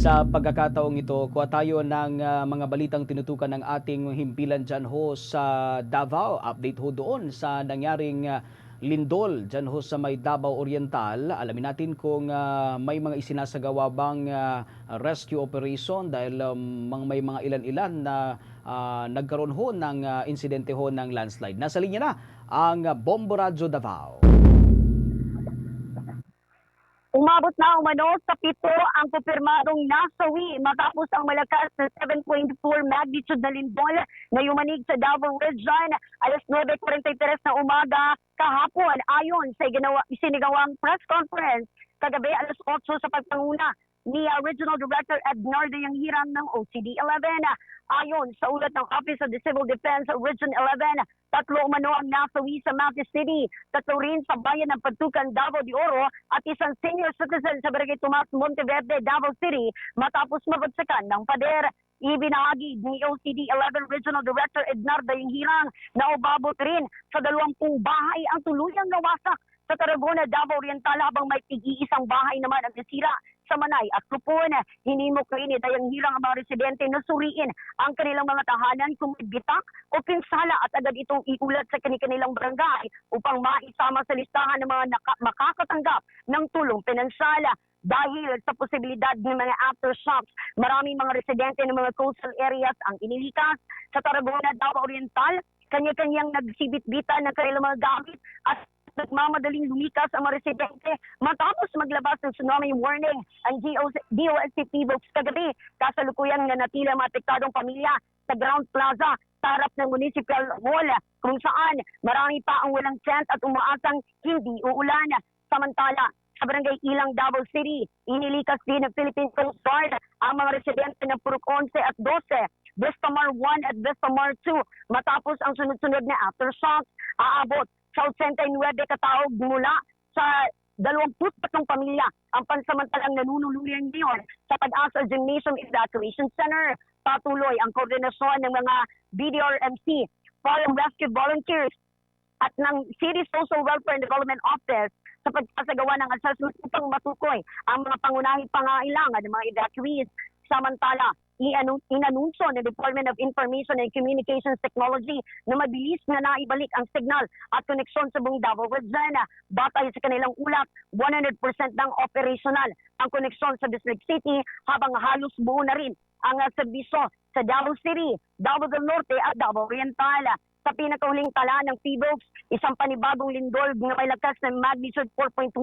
Sa pagkakataong ito, kuha tayo ng ah, mga balitang tinutukan ng ating himpilan dyan ho sa Davao. Update ho doon sa nangyaring ah, lindol dyan ho sa may Davao Oriental. Alamin natin kung ah, may mga isinasagawa bang ah, rescue operation dahil um, may mga ilan-ilan na ah, nagkaroon ho ng ah, insidente ho ng landslide. Nasa linya na ang Bombo Radyo Davao. Umabot na umano sa pito ang kumpirmadong nasawi matapos ang malakas na 7.4 magnitude na lindol na yumanig sa Davao Region. Alas 9.43 na umaga kahapon ayon sa isinigawang press conference kagabi alas 8 sa pagpanguna ni Regional Director Ednardo Yang Hirang ng OCD-11. Ayon sa ulat ng Office of the Civil Defense Region 11, tatlo umano ang nasawi sa Mati City, tatlo rin sa bayan ng Patukan, Davao de Oro at isang senior citizen sa Barangay Tomas, Monteverde, Davao City matapos mabagsakan ng pader. Ibinahagi ni OCD 11 Regional Director Ednardo Yang Hirang na ubabot rin sa dalawampung bahay ang tuluyang nawasak sa Tarragona, Davao Oriental habang may tig-iisang bahay naman ang nasira sa Manay at Lupon. Hinimok rin ni Dayang Hirang ang mga residente na suriin ang kanilang mga tahanan kung bitak o pinsala at agad itong iulat sa kanilang barangay upang maisama sa listahan ng mga makakatanggap ng tulong pinansala. Dahil sa posibilidad ng mga aftershocks, maraming mga residente ng mga coastal areas ang inilikas sa Tarragona, Davao Oriental. Kanya-kanyang nagsibit-bitan ng kanilang mga gamit at nagmamadaling lumikas ang mga residente matapos maglabas ng tsunami warning ang DOST Tibox kagabi. Kasalukuyan na natila mga apektadong pamilya sa ground plaza sa harap ng municipal hall kung saan marami pa ang walang tent at umaasang hindi uulan. Samantala, sa barangay Ilang, Davao City, inilikas din ng Philippine Coast Guard ang mga residente ng Purok 11 at 12, Vestamar 1 at Vestamar 2 matapos ang sunod-sunod na aftershocks aabot sa 89 kataog mula sa 23 pamilya ang pansamantalang nanunuluyan ngayon sa Pag-asa Gymnasium Evacuation Center. Patuloy ang koordinasyon ng mga BDRMC, Fire and Rescue Volunteers at ng City Social Welfare and Development Office sa pagkasagawa ng assessment upang matukoy ang mga pangunahing pangailangan ng mga evacuees. Samantala, inanunsyo ng Department of Information and Communications Technology na mabilis na naibalik ang signal at koneksyon sa buong Davao Region. Batay sa kanilang ulat, 100% ng operational ang koneksyon sa District City habang halos buo na rin ang uh, serbisyo sa Davao City, Davao del Norte at Davao Oriental. Sa pinakahuling tala ng PBOX, isang panibagong lindol na may lakas ng magnitude 4.1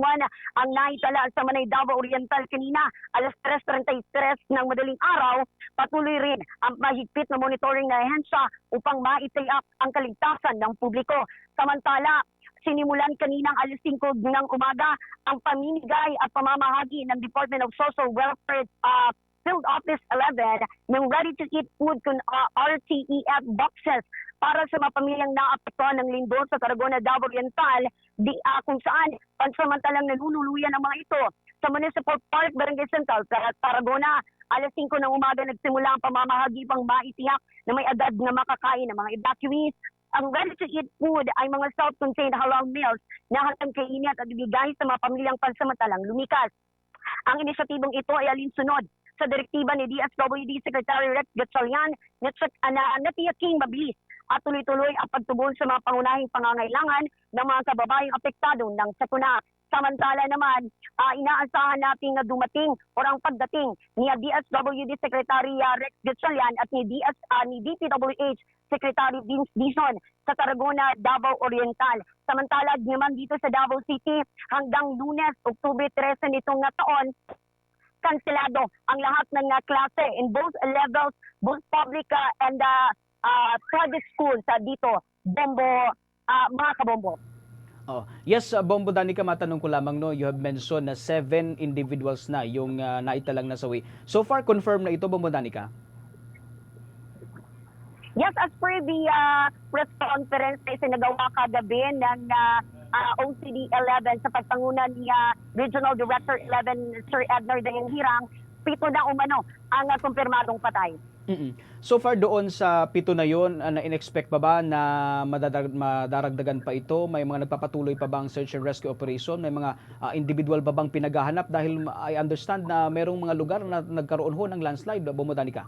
ang naitala sa Manay Davao Oriental kanina alas 3.33 ng madaling araw. Patuloy rin ang mahigpit na monitoring na ahensya upang maitiyak ang kaligtasan ng publiko. Samantala, sinimulan kaninang alas 5 ng umaga ang pamimigay at pamamahagi ng Department of Social Welfare uh, Field Office 11 ng ready-to-eat food kung uh, RTEF boxes para sa mga pamilyang naapektuhan ng lindol sa Tarragona, Davao Oriental, di, ah, kung saan pansamantalang nanunuluyan ang mga ito sa Municipal Park, Barangay Central, sa Tarragona. Alas 5 ng umaga nagsimula ang pamamahagi pang maitiyak na may edad na makakain ng mga evacuees. Ang ready-to-eat food ay mga self-contained halal meals na hanggang kainin at ibigay sa mga pamilyang pansamantalang lumikas. Ang inisyatibong ito ay alinsunod sa direktiba ni DSWD Secretary Rex Gatchalian na, na natiyaking mabilis at tuloy-tuloy ang pagtugon sa mga pangunahing pangangailangan ng mga kababayang apektado ng sakuna. Samantala naman, ah, inaasahan natin na dumating o ang pagdating ni DSWD Secretary ah, Rex Gatchalian at ni, DS, ah, ni DPWH Secretary Vince Dizon sa Tarragona, Davao Oriental. Samantala naman dito sa Davao City hanggang lunes, Oktubre 13 nitong taon, kanselado ang lahat ng uh, klase in both levels, both public uh, and uh, uh, private schools uh, dito, Bombo, uh, mga kabombo. Oh. Yes, uh, Bombo Danica, matanong ko lamang, no, you have mentioned na seven individuals na yung uh, naitalang nasawi. So far, confirmed na ito, Bombo Danica? Yes, as per the uh, press conference na isinagawa kagabi ng uh, uh, OCD 11 sa pagpanguna ni uh, Regional Director 11 Sir Ednar Dayan Hirang, pito na umano ang uh, kumpirmadong patay. Mm-mm. So far doon sa pito na yon, uh, na-inexpect pa ba na madadag, madaragdagan pa ito? May mga nagpapatuloy pa bang search and rescue operation? May mga ah, individual pa bang pinaghahanap? Dahil I understand na merong mga lugar na nagkaroon ho ng landslide, Bomodanica.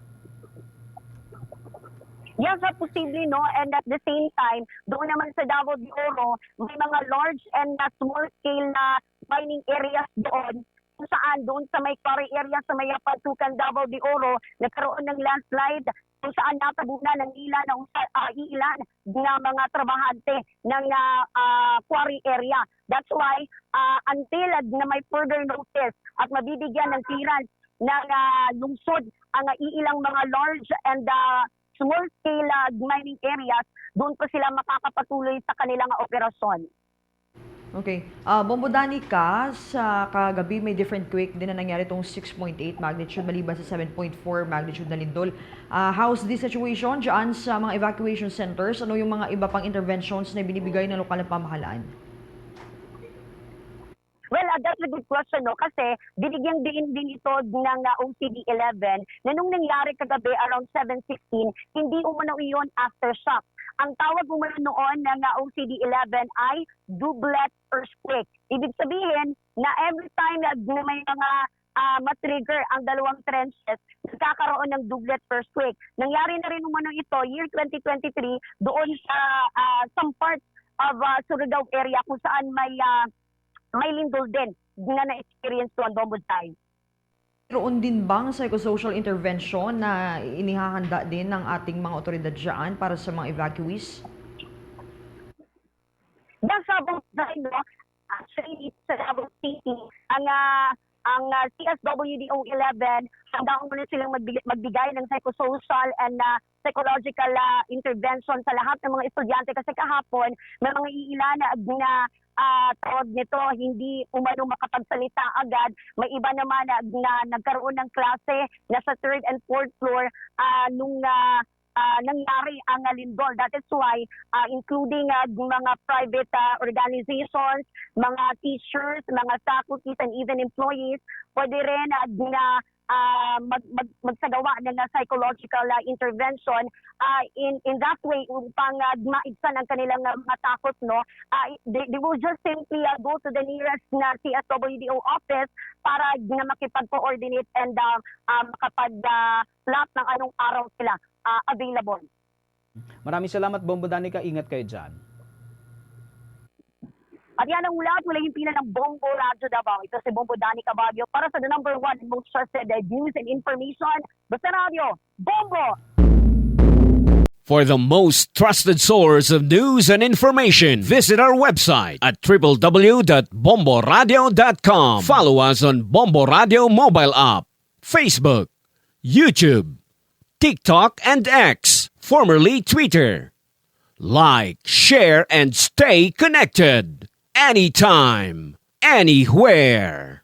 Yes, sir, posible, no? And at the same time, doon naman sa Davao de Oro, may mga large and uh, small scale na mining areas doon kung saan doon sa may quarry area sa may Patukan, Davao de Oro, nagkaroon ng landslide kung saan natabunan ng ilan ng uh, ilan na mga trabahante ng uh, uh, quarry area. That's why uh, until na may further notice at mabibigyan ng clearance ng uh, lungsod ang uh, iilang mga large and uh, small scale uh, mining areas, doon po sila makakapatuloy sa kanilang operasyon. Okay. Uh, Bombodanica, sa kagabi may different quake din na nangyari itong 6.8 magnitude maliban sa 7.4 magnitude na lindol. Uh, how's the situation dyan sa mga evacuation centers? Ano yung mga iba pang interventions na binibigay ng lokal na pamahalaan? Well, uh, that's a good question, no? Kasi binigyan din din ito ng uh, OCD-11 na nung nangyari kagabi around 7.16, hindi umano iyon aftershock. Ang tawag umano noon ng uh, OCD-11 ay doublet earthquake. Ibig sabihin na every time na may mga uh, matrigger ang dalawang trenches, nagkakaroon ng doublet earthquake. Nangyari na rin umano ito year 2023 doon sa uh, some parts of uh, Surigao area kung saan may uh, may lindol din na na-experience to ang Dombosay. Mayroon din bang psychosocial intervention na inihahanda din ng ating mga otoridad dyan para sa mga evacuees? Dahil sa Dombosay, no, actually, sa Davao City, ang uh, ang uh, CSWDO 11, handa muna silang magbigay, magbigay ng psychosocial and uh, psychological uh, intervention sa lahat ng mga estudyante kasi kahapon may mga iilan na, na uh, tawag nito hindi umano makapagsalita agad. May iba naman na, na nagkaroon ng klase na sa third and fourth floor uh, nung uh, uh, nangyari ang lindol. That is why, uh, including uh, mga private uh, organizations, mga teachers, mga faculties, and even employees, pwede rin uh, na uh, mag, mag, magsagawa ng psychological uh, intervention uh, in in that way upang uh, maibsan ang kanilang uh, mga takot no uh, they, they will just simply uh, go to the nearest na CSWDO office para na makipag-coordinate and uh, uh, makapag uh, plot ng anong araw sila uh, available. Maraming salamat, Bombodanica. Ingat kayo dyan. At yan ang ulat mula himpilan ng Bombo Radyo Davao. Ito si Bombo Dani Cabagyo para sa the number one most trusted news and information. Basta Radio, Bombo! For the most trusted source of news and information, visit our website at www.bomboradio.com. Follow us on Bombo Radio mobile app, Facebook, YouTube, TikTok, and X, formerly Twitter. Like, share, and stay connected anytime, anywhere.